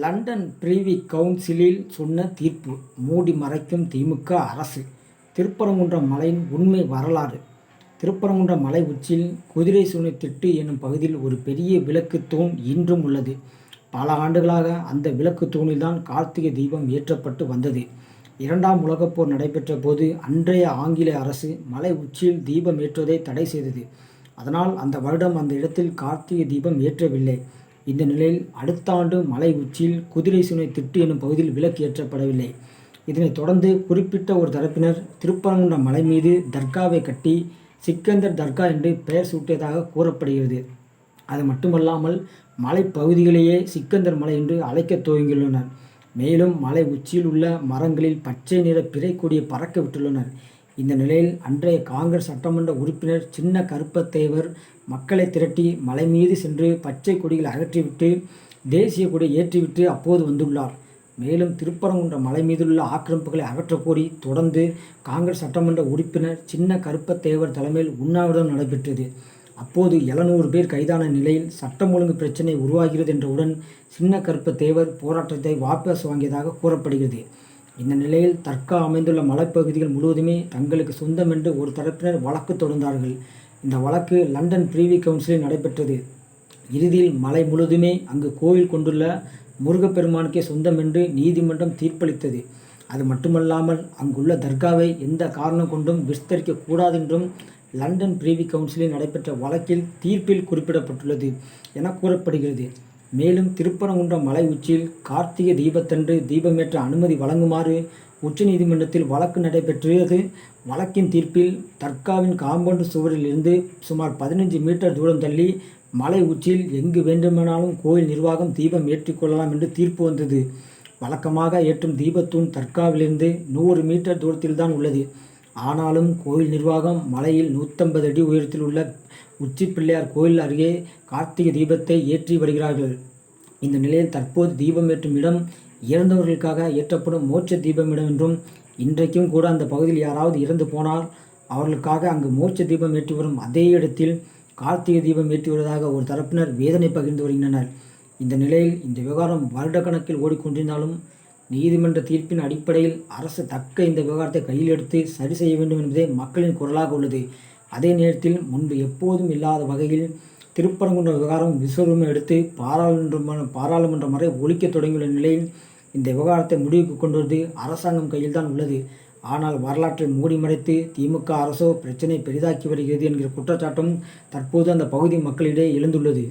London பிரிவி கவுன்சிலில் சொன்ன தீர்ப்பு மூடி மறைக்கும் திமுக அரசு. திருப்பரங்குன்றம் மலையின் உண்மை வரலாறு. திருப்பரங்குன்றம் மலை உச்சியில் குதிரை சுனை திட்டு என்னும் பகுதியில் ஒரு பெரிய விளக்கு தூண் இன்றும் உள்ளது. பல ஆண்டுகளாக அந்த விளக்கு தூணில்தான் கார்த்திகை தீபம் ஏற்றப்பட்டு வந்தது. இரண்டாம் உலகப் போர் நடைபெற்ற போது அன்றைய ஆங்கில அரசு மலை உச்சியில் தீபம் ஏற்றுவதை தடை செய்தது. அதனால் அந்த வருடம் அந்த இடத்தில் கார்த்திகை தீபம் ஏற்றவில்லை. இந்த நிலையில் அடுத்த ஆண்டு மலை உச்சியில் குதிரை சுனை திட்டு எனும் பகுதியில் விளக்கு ஏற்றப்படவில்லை. இதனைத் தொடர்ந்து குறிப்பிட்ட ஒரு தரப்பினர் திருப்பரங்குன்ற மலை மீது தர்காவை கட்டி சிக்கந்தர் தர்கா என்று பெயர் சூட்டியதாக கூறப்படுகிறது. அது மட்டுமல்லாமல் மலைப்பகுதிகளையே சிக்கந்தர் மலை என்று அழைக்கத் துவங்கியுள்ளனர். மேலும் மலை உச்சியில் உள்ள மரங்களில் பச்சை நிற பிறை கொடியை பறக்க விட்டுள்ளனர். இந்த நிலையில் அன்றைய காங்கிரஸ் சட்டமன்ற உறுப்பினர் சின்ன கருப்பத்தேவர் மக்களை திரட்டி மலை மீது சென்று பச்சை கொடிகளை அகற்றிவிட்டு தேசிய கொடி ஏற்றிவிட்டு அப்போது வந்துள்ளார். மேலும் திருப்பரங்குன்ற மலை மீதுள்ள ஆக்கிரமிப்புகளை அகற்றக்கோரி தொடர்ந்து காங்கிரஸ் சட்டமன்ற உறுப்பினர் சின்ன கருப்பத்தேவர் தலைமையில் உண்ணாவிரதம் நடைபெற்றது. அப்போது எழுநூறு பேர் கைதான நிலையில் சட்டம் ஒழுங்கு பிரச்சினை உருவாகிறது என்றவுடன் சின்ன கருப்பத்தேவர் போராட்டத்தை வாபஸ் வாங்கியதாக கூறப்படுகிறது. இந்த நிலையில் தர்கா அமைந்துள்ள மலைப்பகுதிகள் முழுவதுமே தங்களுக்கு சொந்தம் என்று ஒரு தரப்பினர் வழக்கு தொடர்ந்தார்கள். இந்த வழக்கு லண்டன் பிரிவி கவுன்சிலில் நடைபெற்றது. இறுதியில் மலை முழுதுமே அங்கு கோயில் கொண்டுள்ள முருகப்பெருமானுக்கே சொந்தம் என்று நீதிமன்றம் தீர்ப்பளித்தது. அது மட்டுமல்லாமல் அங்குள்ள தர்காவை எந்த காரணம் கொண்டும் விஸ்தரிக்க கூடாது என்றும் லண்டன் பிரிவி கவுன்சிலில் நடைபெற்ற வழக்கில் தீர்ப்பில் குறிப்பிடப்பட்டுள்ளது என கூறப்படுகிறது. மேலும் திருப்பரங்குன்றம் மலை உச்சியில் கார்த்திகை தீபத்தன்று தீபமேற்ற அனுமதி வழங்குமாறு உச்சநீதிமன்றத்தில் வழக்கு நடைபெற்றது. வழக்கின் தீர்ப்பில் தர்காவின் காம்பவுண்டு சுவரில் இருந்து சுமார் பதினஞ்சு மீட்டர் தூரம் தள்ளி மலை உச்சியில் எங்கு வேண்டுமானாலும் கோயில் நிர்வாகம் தீபம் ஏற்றிக்கொள்ளலாம் என்று தீர்ப்பு வந்தது. வழக்கமாக ஏற்றும் தீபத்தூண் தர்காவிலிருந்து நூறு மீட்டர் தூரத்தில்தான் உள்ளது. ஆனாலும் கோயில் நிர்வாகம் மலையில் நூற்றம்பது அடி உயரத்தில் உள்ள உச்சி பிள்ளையார் கோயில் அருகே கார்த்திகை தீபத்தை ஏற்றி வருகிறார்கள். இந்த நிலையில் தற்போது தீபம் ஏற்றும் இடம் இறந்தவர்களுக்காக ஏற்றப்படும் மோட்ச தீபமிடம் என்றும் இன்றைக்கும் கூட அந்த பகுதியில் யாராவது இறந்து போனால் அவர்களுக்காக அங்கு மோட்ச தீபம் ஏற்றி வரும் அதே இடத்தில் கார்த்திகை தீபம் ஏற்றி வருவதாக ஒரு தரப்பினர் வேதனை பகிர்ந்து வருகின்றனர். இந்த நிலையில் இந்த விவகாரம் வருடக்கணக்கில் ஓடிக்கொண்டிருந்தாலும் நீதிமன்ற தீர்ப்பின் அடிப்படையில் அரசு தக்க இந்த விவகாரத்தை கையில் எடுத்து சரி செய்ய வேண்டும் என்பதே மக்களின் குரலாக உள்ளது. அதே நேரத்தில் முன்பு எப்போதும் இல்லாத வகையில் திருப்பரங்குன்ற விவகாரம் விஸ்வரூபம் எடுத்து பாராளுமன்ற பாராளுமன்றம் வரை ஒழிக்க தொடங்கியுள்ள நிலையில் இந்த விவகாரத்தை முடிவுக்கு கொண்டு வருவது அரசாங்கம் கையில்தான் உள்ளது. ஆனால் வரலாற்றை மூடி மறைத்து திமுக அரசோ பிரச்சனை பெரிதாக்கி வருகிறது என்கிற குற்றச்சாட்டும் தற்போது அந்த பகுதி மக்களிடையே எழுந்துள்ளது.